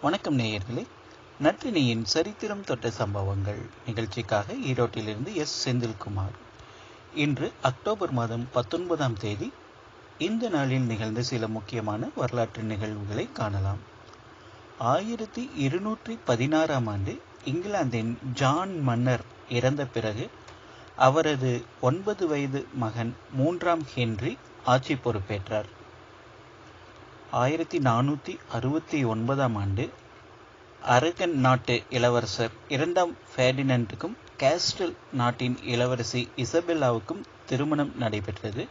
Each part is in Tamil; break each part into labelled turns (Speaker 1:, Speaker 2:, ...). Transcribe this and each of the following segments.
Speaker 1: வணக்கம் நேயர்களே. நற்றினியின் சரித்திரம் தொட்ட சம்பவங்கள் நிகழ்ச்சிக்காக ஈரோட்டிலிருந்து எஸ். செந்தில்குமார். இன்று அக்டோபர் மாதம் பத்தொன்பதாம் தேதி இந்த நாளில் நிகழ்ந்த சில முக்கியமான வரலாற்று நிகழ்வுகளை காணலாம். ஆயிரத்தி இருநூற்றி பதினாறாம் ஆண்டு இங்கிலாந்தின் ஜான் மன்னர் இறந்த பிறகு அவரது ஒன்பது வயது மகன் மூன்றாம் ஹென்றி ஆட்சி பொறுப்பேற்றார். ஆயிரத்தி நானூற்றி அறுபத்தி ஒன்பதாம் ஆண்டு அரகன் நாட்டு இளவரசர் இரண்டாம் ஃபேர்டினண்டுக்கும் கேஸ்டல் நாட்டின் இளவரசி இசபெல்லாவுக்கும் திருமணம் நடைபெற்றது.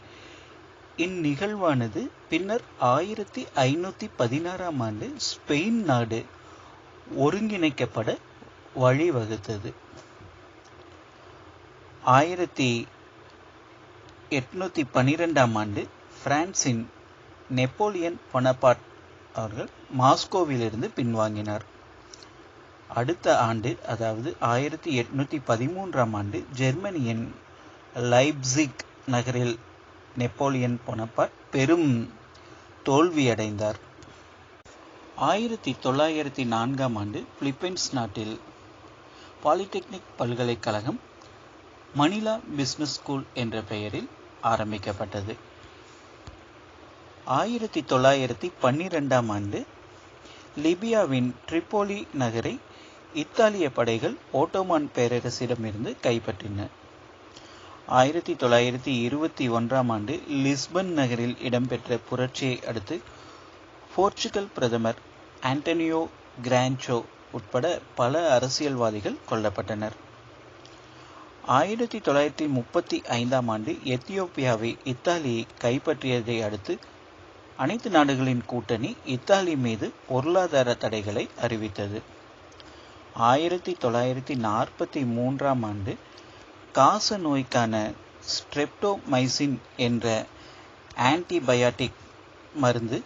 Speaker 1: இந்நிகழ்வானது பின்னர் ஆயிரத்தி ஐநூற்றி பதினாறாம் ஆண்டு ஸ்பெயின் நாடு ஒருங்கிணைக்கப்பட வழிவகுத்தது. ஆயிரத்தி எட்நூத்தி பன்னிரெண்டாம் ஆண்டு பிரான்சின் நெப்போலியன் பொனபாட் அவர்கள் மாஸ்கோவிலிருந்து பின்வாங்கினார். அடுத்த ஆண்டு அதாவது ஆயிரத்தி எட்நூத்தி பதிமூன்றாம் ஆண்டு ஜெர்மனியின் லைப்சிக் நகரில் நெப்போலியன் பொனப்பாட் பெரும் தோல்வியடைந்தார். ஆயிரத்தி தொள்ளாயிரத்தி நான்காம் ஆண்டு பிலிப்பைன்ஸ் நாட்டில் பாலிடெக்னிக் பல்கலைக்கழகம் மணிலா பிஸ்னஸ் ஸ்கூல் என்ற பெயரில் ஆரம்பிக்கப்பட்டது. ஆயிரத்தி தொள்ளாயிரத்தி பன்னிரெண்டாம் ஆண்டு லிபியாவின் ட்ரிப்போலி நகரை இத்தாலிய படைகள் ஓட்டோமான் பேரரசிடமிருந்து கைப்பற்றின. ஆயிரத்தி தொள்ளாயிரத்தி இருபத்தி ஒன்றாம் ஆண்டு லிஸ்பன் நகரில் இடம்பெற்ற புரட்சியை அடுத்து போர்ச்சுகல் பிரதமர் ஆண்டனியோ கிரான்சோ உட்பட பல அரசியல்வாதிகள் கொல்லப்பட்டனர். ஆயிரத்தி தொள்ளாயிரத்தி முப்பத்தி ஐந்தாம் ஆண்டு எத்தியோப்பியாவை இத்தாலி கைப்பற்றியதை அடுத்து அனைத்து நாடுகளின் கூட்டணி இத்தாலி மீது பொருளாதார தடைகளை அறிவித்தது. ஆயிரத்தி தொள்ளாயிரத்தி நாற்பத்தி மூன்றாம் ஆண்டு காச நோய்க்கான ஸ்ட்ரெப்டோமைசின் என்ற ஆன்டிபயாட்டிக் மருந்து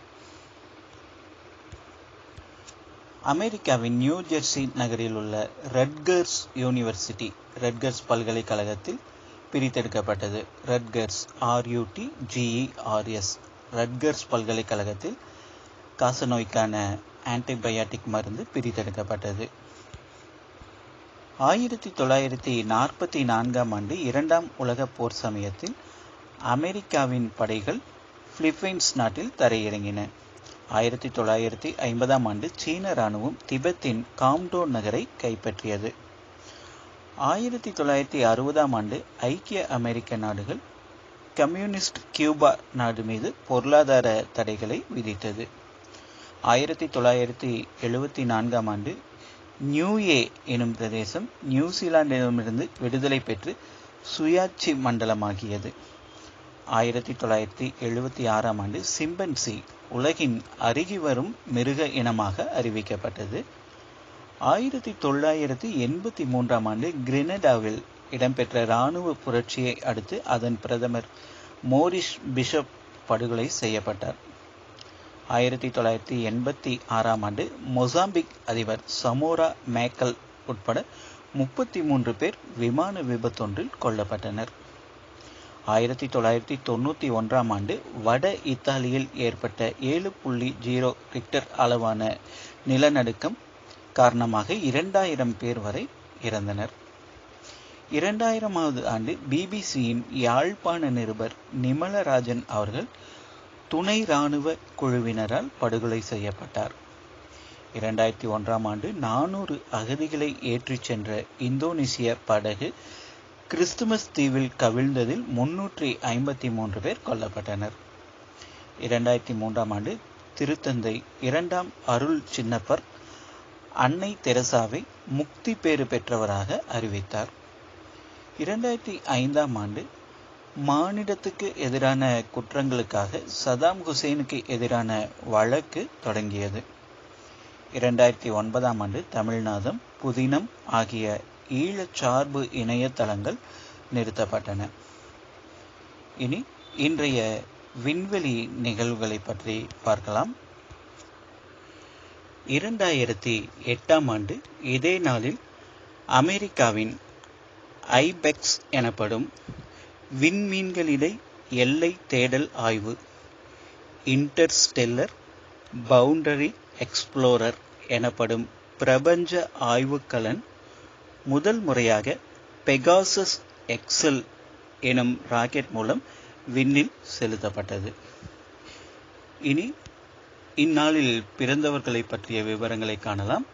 Speaker 1: அமெரிக்காவின் நியூ ஜெர்சி நகரில் உள்ள ரெட்கர்ஸ் யூனிவர்சிட்டி ரெட்கர்ஸ் பல்கலைக்கழகத்தில் பிரித்தெடுக்கப்பட்டது. ரெட்கர்ஸ் ஆர்யூடி ஜிஇஆர்எஸ் ரட்கர்ஸ் பல்கலைக்கழகத்தில் காசநோய்க்கான ஆன்டிபயாட்டிக் மருந்து பிரித்தெடுக்கப்பட்டது. ஆயிரத்தி தொள்ளாயிரத்தி நாற்பத்தி நான்காம் ஆண்டு இரண்டாம் உலகப் போர் சமயத்தில் அமெரிக்காவின் படைகள் பிலிப்பைன்ஸ் நாட்டில் தரையிறங்கின. ஆயிரத்தி தொள்ளாயிரத்தி ஐம்பதாம் ஆண்டு சீன ராணுவம் திபெத்தின் காம்டோ நகரை கைப்பற்றியது. ஆயிரத்தி தொள்ளாயிரத்தி அறுபதாம் ஆண்டு ஐக்கிய அமெரிக்க நாடுகள் கம்யூனிஸ்ட் கியூபா நாடு மீது பொருளாதார தடைகளை விதித்தது. ஆயிரத்தி தொள்ளாயிரத்தி எழுபத்தி நான்காம் ஆண்டு நியூஏ எனும் பிரதேசம் நியூசிலாந்திடமிருந்து விடுதலை பெற்று சுயாட்சி மண்டலமாகியது. ஆயிரத்தி தொள்ளாயிரத்தி எழுபத்தி ஆறாம் ஆண்டு சிம்பன்சி உலகின் அருகி வரும் மிருக இனமாக அறிவிக்கப்பட்டது. ஆயிரத்தி தொள்ளாயிரத்தி எண்பத்தி மூன்றாம் ஆண்டு கிரினடாவில் இடம்பெற்ற இராணுவ புரட்சியை அடுத்து அதன் பிரதமர் மோரிஷ் பிஷப் படுகொலை செய்யப்பட்டார். ஆயிரத்தி தொள்ளாயிரத்தி எண்பத்தி ஆறாம் ஆண்டு மொசாம்பிக் அதிபர் சமோரா மேக்கல் உட்பட முப்பத்தி மூன்று பேர் விமான விபத்தொன்றில் கொல்லப்பட்டனர். ஆயிரத்தி தொள்ளாயிரத்தி தொண்ணூற்றி ஒன்றாம் ஆண்டு வட இத்தாலியில் ஏற்பட்ட ஏழு புள்ளி ஜீரோ ரிக்டர் அளவான நிலநடுக்கம் காரணமாக இரண்டாயிரம் பேர் வரை இறந்தனர். இரண்டாயிரமாவது ஆண்டு பிபிசியின் யாழ்ப்பாண நிருபர் நிமலராஜன் அவர்கள் துணை இராணுவ குழுவினரால் படுகொலை செய்யப்பட்டார். இரண்டாயிரத்தி ஒன்றாம் ஆண்டு நானூறு அகதிகளை ஏற்றிச் சென்ற இந்தோனேசிய படகு கிறிஸ்துமஸ் தீவில் கவிழ்ந்ததில் முன்னூற்றி ஐம்பத்தி மூன்று பேர் கொல்லப்பட்டனர். இரண்டாயிரத்தி மூன்றாம் ஆண்டு திருத்தந்தை இரண்டாம் அருள் சின்னப்பர் அன்னை தெரசாவை முக்தி பேறு பெற்றவராக அறிவித்தார். இரண்டாயிரத்தி ஐந்தாம் ஆண்டு மானிடத்துக்கு எதிரான குற்றங்களுக்காக சதாம் ஹுசேனுக்கு எதிரான வழக்கு தொடங்கியது. இரண்டாயிரத்தி ஒன்பதாம் ஆண்டு தமிழ்நாதம் புதினம் ஆகிய ஈழச்சார்பு இணையதளங்கள் நிறுத்தப்பட்டன. இனி இன்றைய விண்வெளி நிகழ்வுகளை பற்றி பார்க்கலாம். இரண்டாயிரத்தி எட்டாம் ஆண்டு இதே நாளில் அமெரிக்காவின் ஐபெக்ஸ் எனப்படும் விண்மீன்களிடை எல்லை தேடல் ஆய்வு இன்டர்ஸ்டெல்லர் பவுண்டரி எக்ஸ்ப்ளோரர் எனப்படும் பிரபஞ்ச ஆய்வுக்கலன் முதல் முறையாக பெகாசஸ் எக்ஸல் எனும் ராக்கெட் மூலம் விண்ணில் செலுத்தப்பட்டது. இனி இந்நாளில் பிறந்தவர்களை பற்றிய விவரங்களை காணலாம்.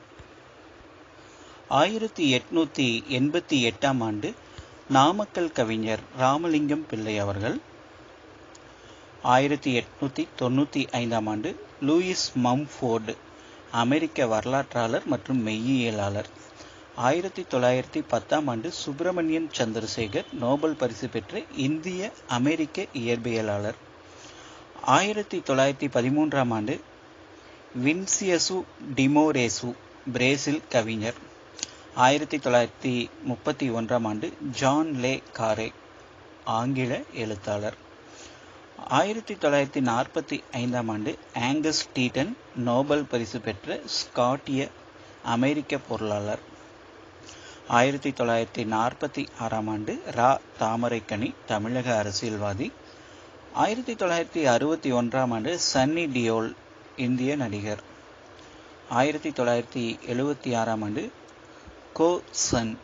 Speaker 1: ஆயிரத்தி எட்நூத்தி எண்பத்தி எட்டாம் ஆண்டு நாமக்கல் கவிஞர் ராமலிங்கம் பிள்ளை அவர்கள். ஆயிரத்தி எட்நூத்தி தொண்ணூத்தி ஐந்தாம் ஆண்டு லூயிஸ் மம்ஃபோர்டு அமெரிக்க வரலாற்றாளர் மற்றும் மெய்யியலாளர். ஆயிரத்தி தொள்ளாயிரத்தி பத்தாம் ஆண்டு சுப்பிரமணியன் சந்திரசேகர் நோபல் பரிசு பெற்ற இந்திய அமெரிக்க இயற்பியலாளர். ஆயிரத்தி தொள்ளாயிரத்தி பதிமூன்றாம் ஆண்டு வின்சியசு டிமோரேசு பிரேசில் கவிஞர். ஆயிரத்தி தொள்ளாயிரத்தி முப்பத்தி ஒன்றாம் ஆண்டு ஜான் லே காரே ஆங்கில எழுத்தாளர். ஆயிரத்தி தொள்ளாயிரத்தி நாற்பத்தி ஐந்தாம் ஆண்டு ஆங்கஸ் டீட்டன் நோபல் பரிசு பெற்ற ஸ்காட்டிய அமெரிக்க பொருளாளர். ஆயிரத்தி தொள்ளாயிரத்தி நாற்பத்தி ஆறாம் ஆண்டு ரா தாமரைக்கனி தமிழக அரசியல்வாதி. ஆயிரத்தி தொள்ளாயிரத்தி அறுபத்தி ஒன்றாம் ஆண்டு சன்னி டியோல் இந்திய நடிகர். ஆயிரத்தி தொள்ளாயிரத்தி எழுபத்தி ஆறாம் ஆண்டு கோ சன்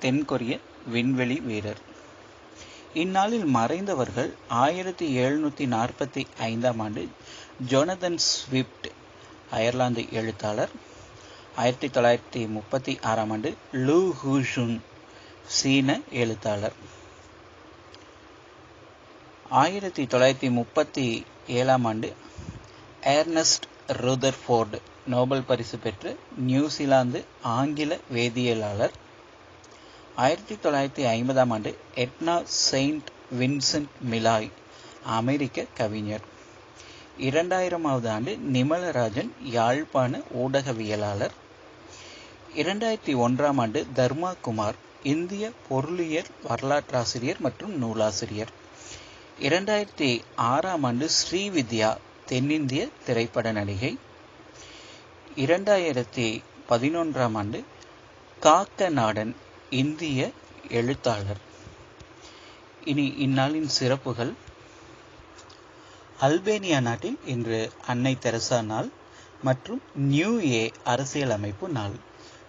Speaker 1: தென்கொரிய விண்வெளி வீரர். இந்நாளில் மறைந்தவர்கள் ஆயிரத்தி எழுநூற்றி நாற்பத்தி ஐந்தாம் ஆண்டு ஜொனதன் ஸ்விப்ட் அயர்லாந்து எழுத்தாளர். ஆயிரத்தி தொள்ளாயிரத்தி முப்பத்தி ஆறாம் ஆண்டு லூ ஹூஷுன் சீன எழுத்தாளர். ஆயிரத்தி தொள்ளாயிரத்தி முப்பத்தி ஏழாம் ஆண்டு ஏர்னஸ்ட் ரூதர்ஃபோர்டு நோபல் பரிசு பெற்று நியூசிலாந்து ஆங்கில வேதியியலாளர். ஆயிரத்தி தொள்ளாயிரத்தி ஐம்பதாம் ஆண்டு எட்னா செயின்ட் வின்சென்ட் மிலாய் அமெரிக்க கவிஞர். இரண்டாயிரமாவது ஆண்டு நிமலராஜன் யாழ்ப்பாண ஊடகவியலாளர். இரண்டாயிரத்தி ஒன்றாம் ஆண்டு தர்மா குமார் இந்திய பொருளியல் வரலாற்றாசிரியர் மற்றும் நூலாசிரியர். இரண்டாயிரத்தி ஆறாம் ஆண்டு ஸ்ரீவித்யா தென்னிந்திய திரைப்பட நடிகை. இரண்டாயிரத்தி பதினொன்றாம் ஆண்டு காக்க நாடன் இந்திய எழுத்தாளர். இனி இந்நாளின் சிறப்புகள். அல்பேனியா நாட்டில் இன்று அன்னை தெரசா நாள் மற்றும் நியூ ஏ அரசியலமைப்பு நாள்.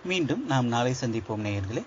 Speaker 1: மீண்டும் நாம் நாளை சந்திப்போம் நேயர்களே.